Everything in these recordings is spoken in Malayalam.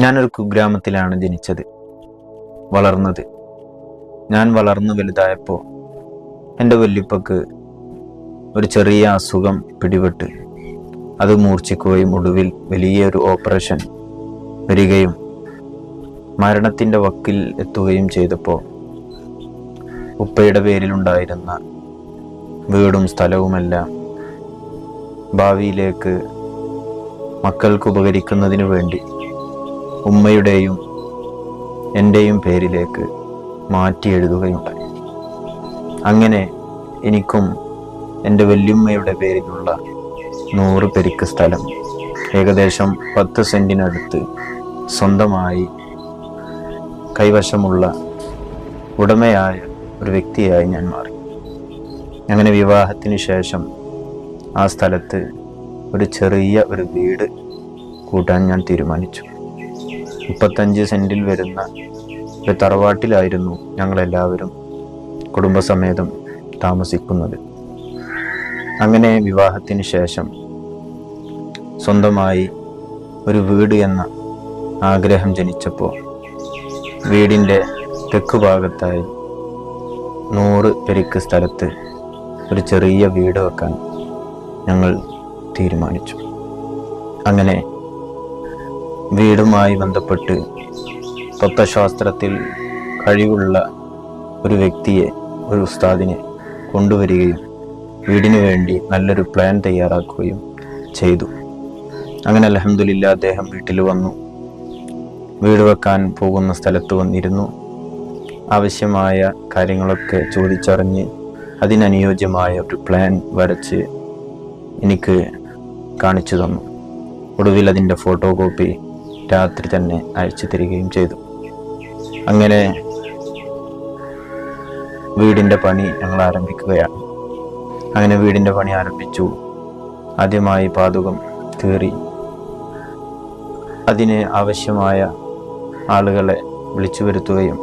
ഞാനൊരു കുഗ്രാമത്തിലാണ് ജനിച്ചത്. വളർന്നത്. ഞാൻ വളർന്നു വലുതായപ്പോൾ എന്റെ വല്യപ്പക്ക് ഒരു ചെറിയ അസുഖം പിടിപെട്ട്. അത് മൂർച്ഛിക്കുകയും ഒടുവിൽ വലിയൊരു ഓപ്പറേഷൻ വരികയും മരണത്തിന്റെ വക്കിൽ എത്തുകയും ചെയ്തപ്പോൾ ഉപ്പയുടെ പേരിലുണ്ടായിരുന്ന വീടും സ്ഥലവുമെല്ലാം ഭാവിയിലേക്ക് മക്കൾക്ക് ഉപകരിക്കുന്നതിന് വേണ്ടി ഉമ്മയുടെയും എന്റെയും പേരിലേക്ക് മാറ്റി എഴുതുകയുണ്ടായി അങ്ങനെ എനിക്കും എന്റെ വല്യുമ്മയുടെ പേരിലുള്ള നൂറ് പെരിക്ക് സ്ഥലം ഏകദേശം പത്ത് സെന്റിനടുത്ത് സ്വന്തമായി കൈവശമുള്ള ഉടമയായ ഒരു വ്യക്തിയായി ഞാൻ മാറി. അങ്ങനെ വിവാഹത്തിന് ശേഷം ആ സ്ഥലത്ത് ഒരു ചെറിയ ഒരു വീട് കൂട്ടാൻ ഞാൻ തീരുമാനിച്ചു. മുപ്പത്തഞ്ച് സെന്റിൽ വരുന്ന ഒരു തറവാട്ടിലായിരുന്നു ഞങ്ങളെല്ലാവരും കുടുംബസമേതം താമസിക്കുന്നത്. അങ്ങനെ വിവാഹത്തിന് ശേഷം സ്വന്തമായി ഒരു വീട് എന്ന ആഗ്രഹം ജനിച്ചപ്പോൾ വീടിന്റെ തെക്ക് ഭാഗത്തായി നൂറ് പെരിക്ക് സ്ഥലത്ത് ഒരു ചെറിയ വീട് വെക്കാൻ ഞങ്ങൾ തീരുമാനിച്ചു. അങ്ങനെ വീടുമായി ബന്ധപ്പെട്ട് തത്വശാസ്ത്രത്തിൽ കഴിവുള്ള ഒരു വ്യക്തിയെ ഒരു ഉസ്താദിനെ കൊണ്ടുവരികയും വീടിനു വേണ്ടി നല്ലൊരു പ്ലാൻ തയ്യാറാക്കുകയും ചെയ്തു. അങ്ങനെ അലഹമില്ല അദ്ദേഹം വീട്ടിൽ വന്നു. വീട് വെക്കാൻ പോകുന്ന സ്ഥലത്ത് വന്നിരുന്നു. ആവശ്യമായ കാര്യങ്ങളൊക്കെ ചോദിച്ചറിഞ്ഞ് അതിനനുയോജ്യമായ ഒരു പ്ലാൻ വരച്ച് എനിക്ക് കാണിച്ചു തന്നു. ഒടുവിൽ അതിന്റെ ഫോട്ടോ കോപ്പി രാത്രി തന്നെ അയച്ചു തരികയും ചെയ്തു. അങ്ങനെ വീടിന്റെ പണി ഞങ്ങൾ ആരംഭിക്കുകയാണ്. അങ്ങനെ വീടിന്റെ പണി ആരംഭിച്ചു. ആദ്യമായി പാതുകം കയറി അതിന് ആവശ്യമായ ആളുകളെ വിളിച്ചു വരുത്തുകയും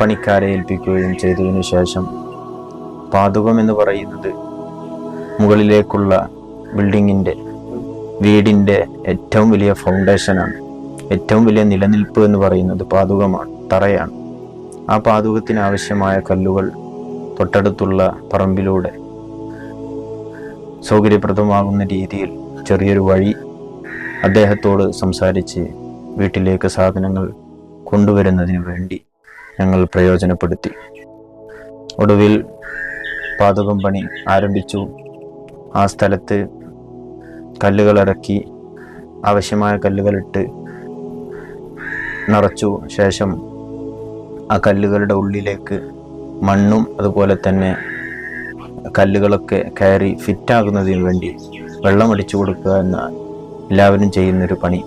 പണിക്കാരെ ഏൽപ്പിക്കുകയും ചെയ്തതിനു ശേഷം പാതുകം എന്ന് പറയുന്നത് മുകളിലേക്കുള്ള ബിൽഡിങ്ങിന്റെ വീടിന്റെ ഏറ്റവും വലിയ ഫൗണ്ടേഷനാണ് ഏറ്റവും വലിയ നിലനിൽപ്പ് എന്ന് പറയുന്നത് പാതുകമാണ് തറയാണ്. ആ പാതുകത്തിന് ആവശ്യമായ കല്ലുകൾ തൊട്ടടുത്തുള്ള പറമ്പിലൂടെ സൗകര്യപ്രദമാകുന്ന രീതിയിൽ ചെറിയൊരു വഴി അദ്ദേഹത്തോട് സംസാരിച്ച് വീട്ടിലേക്ക് സാധനങ്ങൾ കൊണ്ടുവരുന്നതിന് വേണ്ടി ഞങ്ങൾ പ്രയോജനപ്പെടുത്തി. ഒടുവിൽ പാതകം പണി ആരംഭിച്ചു. ആ സ്ഥലത്ത് കല്ലുകൾ ഇറക്കി ആവശ്യമായ കല്ലുകളിട്ട് നിറച്ചു. ശേഷം ആ കല്ലുകളുടെ ഉള്ളിലേക്ക് മണ്ണും അതുപോലെ തന്നെ കല്ലുകളൊക്കെ കയറി ഫിറ്റാകുന്നതിന് വേണ്ടി വെള്ളം അടിച്ചു കൊടുക്കുക എന്ന എല്ലാവരും ചെയ്യുന്നൊരു പണി.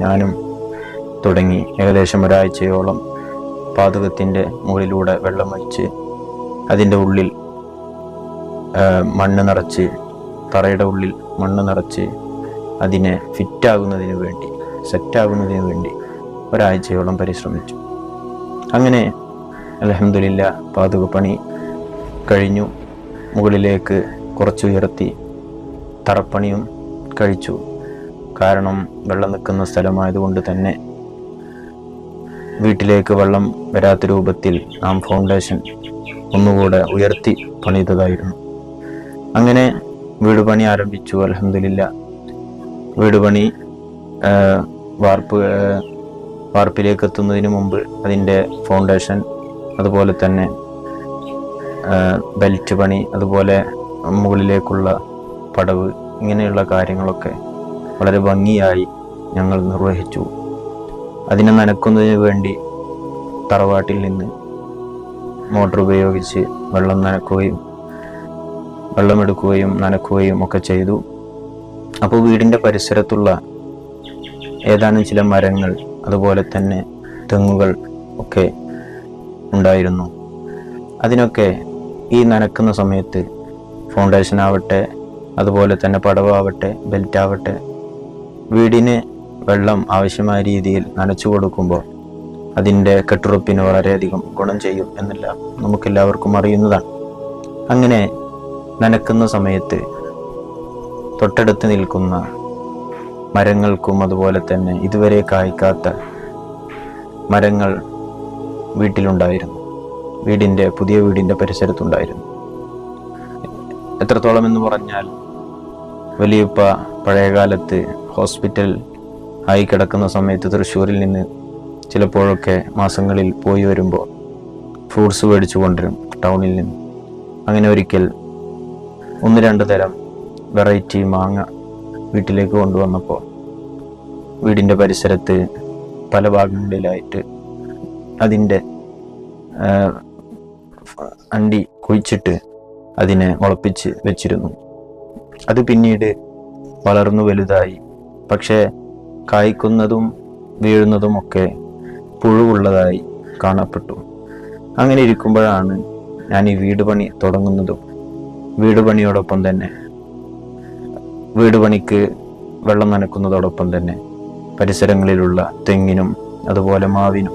ഞാനും തുടങ്ങി. ഏകദേശം ഒരാഴ്ചയോളം പാതകത്തിന്റെ മുകളിലൂടെ വെള്ളം ഒഴിച്ച് അതിന്റെ ഉള്ളിൽ മണ്ണ് നിറച്ച് തറയുടെ ഉള്ളിൽ മണ്ണ് നിറച്ച് അതിനെ ഫിറ്റാകുന്നതിന് വേണ്ടി സെറ്റാകുന്നതിന് വേണ്ടി ഒരാഴ്ചയോളം പരിശ്രമിച്ചു. അങ്ങനെ അലഹമില്ല പാതുക പണി കഴിഞ്ഞു. മുകളിലേക്ക് കുറച്ചുയർത്തി തറപ്പണിയും കഴിച്ചു. കാരണം വെള്ളം നിൽക്കുന്ന സ്ഥലമായതുകൊണ്ട് തന്നെ വീട്ടിലേക്ക് വെള്ളം വരാത്ത രൂപത്തിൽ നാം ഫൗണ്ടേഷൻ ഒന്നുകൂടെ ഉയർത്തി പണിതതായിരുന്നു. അങ്ങനെ വീട് പണി ആരംഭിച്ചു അലഹമില്ല വീട് പണി വാർപ്പ് വാർപ്പിലേക്ക് എത്തുന്നതിന് മുമ്പ് അതിന്റെ ഫൗണ്ടേഷൻ അതുപോലെ തന്നെ ബെൽറ്റ് പണി അതുപോലെ മുകളിലേക്കുള്ള പടവ് ഇങ്ങനെയുള്ള കാര്യങ്ങളൊക്കെ വളരെ ഭംഗിയായി ഞങ്ങൾ നിർവഹിച്ചു. അതിനെ നനക്കുന്നതിന് വേണ്ടി തറവാട്ടിൽ നിന്ന് മോട്ടോർ ഉപയോഗിച്ച് വെള്ളം നനക്കുകയും വെള്ളമെടുക്കുകയും നനക്കുകയും ഒക്കെ ചെയ്തു. അപ്പോൾ വീടിന്റെ പരിസരത്തുള്ള ഏതാനും ചില മരങ്ങൾ അതുപോലെ തന്നെ തെങ്ങുകൾ ഒക്കെ ഉണ്ടായിരുന്നു. അതിനൊക്കെ ഈ നനക്കുന്ന സമയത്ത് ഫൗണ്ടേഷൻ ആവട്ടെ അതുപോലെ തന്നെ പടവാവട്ടെ ബെൽറ്റ് ആവട്ടെ വീടിന് വെള്ളം ആവശ്യമായ രീതിയിൽ നനച്ചു കൊടുക്കുമ്പോൾ അതിന്റെ കെട്ടുറപ്പിന് വളരെയധികം ഗുണം ചെയ്യും എന്നെല്ലാം നമുക്കെല്ലാവർക്കും അറിയുന്നതാണ്. അങ്ങനെ നനക്കുന്ന സമയത്ത് തൊട്ടടുത്ത് നിൽക്കുന്ന മരങ്ങൾക്കും അതുപോലെ തന്നെ ഇതുവരെ കായ്ക്കാത്ത മരങ്ങൾ വീട്ടിലുണ്ടായിരുന്നു. വീടിന്റെ പുതിയ വീടിന്റെ പരിസരത്തുണ്ടായിരുന്നു. എത്രത്തോളം എന്ന് പറഞ്ഞാൽ വലിയപ്പ പഴയകാലത്ത് ഹോസ്പിറ്റൽ ആയി കിടക്കുന്ന സമയത്ത് തൃശ്ശൂരിൽ നിന്ന് ചിലപ്പോഴൊക്കെ മാസങ്ങളിൽ പോയി വരുമ്പോൾ ഫ്രൂട്ട്സ് മേടിച്ചു കൊണ്ടുവരും ടൗണിൽ നിന്ന്. അങ്ങനെ ഒരിക്കൽ ഒന്ന് രണ്ട് തരം വെറൈറ്റി മാങ്ങ വീട്ടിലേക്ക് കൊണ്ടുവന്നപ്പോൾ വീടിന്റെ പരിസരത്ത് പല ഭാഗങ്ങളിലായിട്ട് അതിന്റെ അണ്ടി കുഴിച്ചിട്ട് അതിനെ മുളപ്പിച്ച് വെച്ചിരുന്നു. അത് പിന്നീട് വളർന്നു വലുതായി. പക്ഷേ കായ്ക്കുന്നതും വീഴുന്നതുമൊക്കെ പുഴുവുള്ളതായി കാണപ്പെട്ടു. അങ്ങനെ ഇരിക്കുമ്പോഴാണ് ഞാൻ ഈ വീട് പണി തുടങ്ങുന്നതും വീട് പണിയോടൊപ്പം തന്നെ. വീട് പണിക്ക് വെള്ളം നനക്കുന്നതോടൊപ്പം തന്നെ. പരിസരങ്ങളിലുള്ള തെങ്ങിനും അതുപോലെ മാവിനും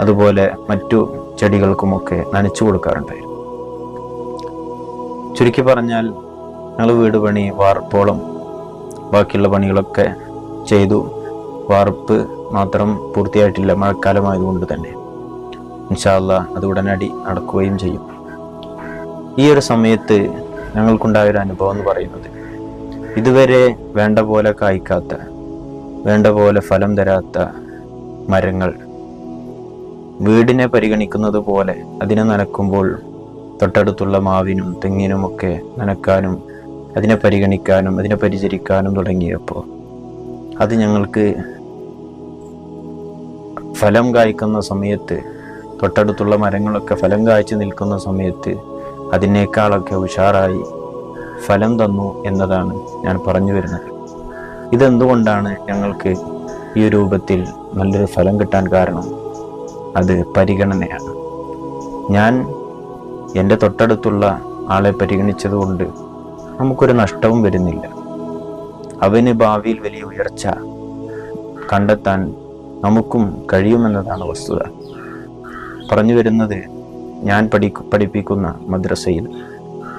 അതുപോലെ മറ്റു ചെടികൾക്കുമൊക്കെ നനച്ചു കൊടുക്കാറുണ്ടായിരുന്നു ചുരുക്കി പറഞ്ഞാൽ ഞങ്ങൾ വീട് പണി വാർപ്പോളം ബാക്കിയുള്ള പണികളൊക്കെ ചെയ്തു. വാർപ്പ് മാത്രം പൂർത്തിയായിട്ടില്ല മഴക്കാലമായതുകൊണ്ട് തന്നെ. ഇൻഷാല്ല അത് ഉടനടി നടക്കുകയും ചെയ്യും. ഈ ഒരു സമയത്ത് ഞങ്ങൾക്കുണ്ടായ ഒരു അനുഭവം എന്ന് പറയുന്നത് ഇതുവരെ വേണ്ട പോലെ കായ്ക്കാത്ത വേണ്ട പോലെ ഫലം തരാത്ത മരങ്ങൾ വീടിനെ പരിഗണിക്കുന്നത് പോലെ അതിനെ നനക്കുമ്പോൾ തൊട്ടടുത്തുള്ള മാവിനും തെങ്ങിനുമൊക്കെ നനക്കാനും അതിനെ പരിഗണിക്കാനും അതിനെ പരിചരിക്കാനും തുടങ്ങിയപ്പോൾ അത് ഞങ്ങൾക്ക് ഫലം കായ്ക്കുന്ന സമയത്ത് തൊട്ടടുത്തുള്ള മരങ്ങളൊക്കെ ഫലം കായ്ച്ചു നിൽക്കുന്ന സമയത്ത് അതിനേക്കാളൊക്കെ ഉഷാറായി ഫലം തന്നു എന്നതാണ് ഞാൻ പറഞ്ഞു വരുന്നത്. ഇതെന്തുകൊണ്ടാണ് ഞങ്ങൾക്ക് ഈ രൂപത്തിൽ നല്ലൊരു ഫലം കിട്ടാൻ കാരണം? അത് പരിഗണനയാണ്. ഞാൻ എന്റെ തൊട്ടടുത്തുള്ള ആളെ പരിഗണിച്ചതുകൊണ്ട് നമുക്കൊരു നഷ്ടവും വരുന്നില്ല. അവന് ഭാവിയിൽ വലിയ ഉയർച്ച കണ്ടെത്താൻ നമുക്കും കഴിയുമെന്നതാണ് വസ്തുത. പറഞ്ഞു വരുന്നത് ഞാൻ പഠി പഠിപ്പിക്കുന്ന മദ്രസയിൽ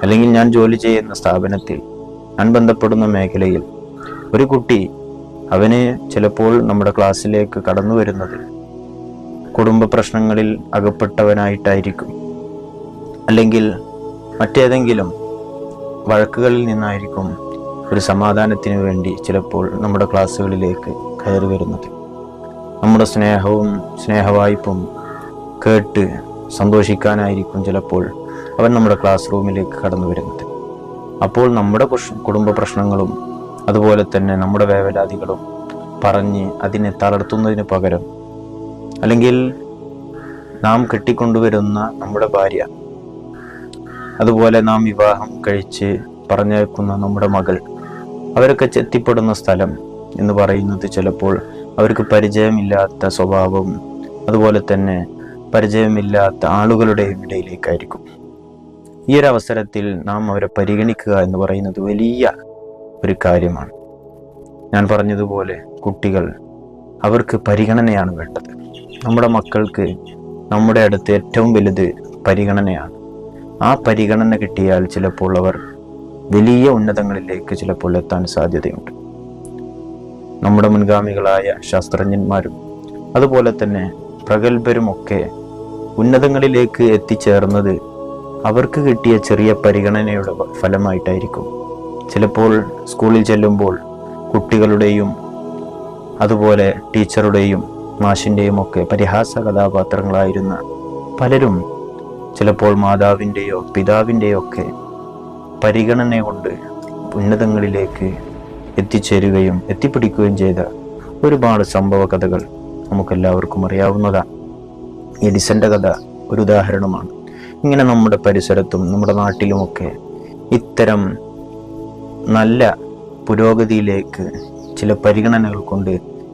അല്ലെങ്കിൽ ഞാൻ ജോലി ചെയ്യുന്ന സ്ഥാപനത്തിൽ ഞാൻ ബന്ധപ്പെടുന്ന മേഖലയിൽ ഒരു കുട്ടി അവന് ചിലപ്പോൾ നമ്മുടെ ക്ലാസ്സിലേക്ക് കടന്നു വരുന്നത് കുടുംബ പ്രശ്നങ്ങളിൽ അകപ്പെട്ടവനായിട്ടായിരിക്കും. അല്ലെങ്കിൽ മറ്റേതെങ്കിലും വഴക്കുകളിൽ നിന്നായിരിക്കും ഒരു സമാധാനത്തിന് വേണ്ടി ചിലപ്പോൾ നമ്മുടെ ക്ലാസ്സുകളിലേക്ക് കയറി വരുന്നത്. നമ്മുടെ സ്നേഹവും സ്നേഹവായ്പും കേട്ട് സന്തോഷിക്കാനായിരിക്കും ചിലപ്പോൾ അവൻ നമ്മുടെ ക്ലാസ് റൂമിലേക്ക് കടന്നു വരുന്നത്. അപ്പോൾ നമ്മുടെ കുടുംബ പ്രശ്നങ്ങളും അതുപോലെ തന്നെ നമ്മുടെ വേവലാതികളും പറഞ്ഞ് അതിനെ തളർത്തുന്നതിന് പകരം അല്ലെങ്കിൽ നാം കെട്ടിക്കൊണ്ടുവരുന്ന നമ്മുടെ ഭാര്യ അതുപോലെ നാം വിവാഹം കഴിച്ച് പറഞ്ഞേക്കുന്ന നമ്മുടെ മകൾ അവരൊക്കെ എത്തിപ്പെടുന്ന സ്ഥലം എന്ന് പറയുന്നത് ചിലപ്പോൾ അവർക്ക് പരിചയമില്ലാത്ത സ്വഭാവം അതുപോലെ തന്നെ പരിചയമില്ലാത്ത ആളുകളുടെയും ഇടയിലേക്കായിരിക്കും. ഈ ഒരു അവസരത്തിൽ നാം അവരെ പരിഗണിക്കുക എന്ന് പറയുന്നത് വലിയ ഒരു കാര്യമാണ്. ഞാൻ പറഞ്ഞതുപോലെ കുട്ടികൾ അവർക്ക് പരിഗണനയാണ് വേണ്ടത്. നമ്മുടെ മക്കൾക്ക് നമ്മുടെ അടുത്ത് ഏറ്റവും വലുത് പരിഗണനയാണ്. ആ പരിഗണന കിട്ടിയാൽ ചിലപ്പോൾ അവർ വലിയ ഉന്നതങ്ങളിലേക്ക് ചിലപ്പോൾ എത്താൻ സാധ്യതയുണ്ട്. നമ്മുടെ മുൻഗാമികളായ ശാസ്ത്രജ്ഞന്മാരും അതുപോലെ തന്നെ പ്രഗത്ഭരുമൊക്കെ ഉന്നതങ്ങളിലേക്ക് എത്തിച്ചേർന്നത് അവർക്ക് കിട്ടിയ ചെറിയ പരിഗണനയുടെ ഫലമായിട്ടായിരിക്കും. ചിലപ്പോൾ സ്കൂളിൽ ചെല്ലുമ്പോൾ കുട്ടികളുടെയും അതുപോലെ ടീച്ചറുടെയും മാഷിന്റെയും ഒക്കെ പരിഹാസ കഥാപാത്രങ്ങളായിരുന്ന പലരും ചിലപ്പോൾ മാതാവിന്റെയോ പിതാവിന്റെയോ ഒക്കെ പരിഗണന കൊണ്ട് ഉന്നതങ്ങളിലേക്ക് എത്തിച്ചേരുകയും എത്തിപ്പിടിക്കുകയും ചെയ്ത ഒരുപാട് സംഭവ കഥകൾ നമുക്കെല്ലാവർക്കും അറിയാവുന്നതാണ്. എഡിസന്റെ കഥ ഒരു ഉദാഹരണമാണ്. ഇങ്ങനെ നമ്മുടെ പരിസരത്തും നമ്മുടെ നാട്ടിലുമൊക്കെ ഇത്തരം നല്ല പുരോഗതിയിലേക്ക് ചില പരിഗണനകൾ കൊണ്ട്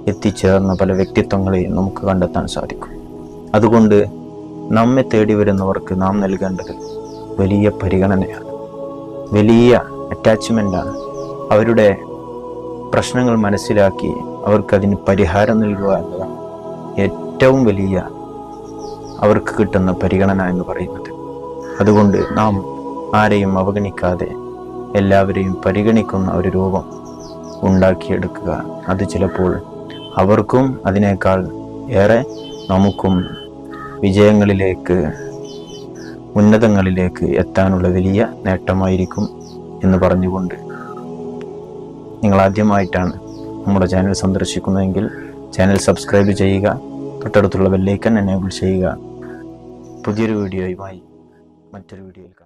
എത്തിച്ചേർന്ന പല വ്യക്തിത്വങ്ങളെയും നമുക്ക് കണ്ടെത്താൻ സാധിക്കും. അതുകൊണ്ട് നമ്മെ തേടി വരുന്നവർക്ക് നാം നൽകേണ്ടത് വലിയ പരിഗണനയാണ്. വലിയ അറ്റാച്ച്മെന്റാണ് അവരുടെ പ്രശ്നങ്ങൾ മനസ്സിലാക്കി അവർക്കതിന് പരിഹാരം നൽകുക എന്നതാണ് ഏറ്റവും വലിയ അവർക്ക് കിട്ടുന്ന പരിഗണന എന്ന് പറയുന്നത്. അതുകൊണ്ട് നാം ആരെയും അവഗണിക്കാതെ എല്ലാവരെയും പരിഗണിക്കുന്ന ഒരു രൂപം ഉണ്ടാക്കിയെടുക്കുക. അത് ചിലപ്പോൾ അവർക്കും അതിനേക്കാൾ ഏറെ നമുക്കും വിജയങ്ങളിലേക്ക് ഉന്നതങ്ങളിലേക്ക് എത്താനുള്ള വലിയ നേട്ടമായിരിക്കും എന്ന് പറഞ്ഞുകൊണ്ട് നിങ്ങൾ ആദ്യമായിട്ടാണ് നമ്മുടെ ചാനൽ സന്ദർശിക്കുന്നതെങ്കിൽ ചാനൽ സബ്സ്ക്രൈബ് ചെയ്യുക തൊട്ടടുത്തുള്ള ബെല്ലൈക്കൻ എനേബിൾ ചെയ്യുക പുതിയൊരു വീഡിയോയുമായി മറ്റൊരു വീഡിയോയിൽ കാണാം.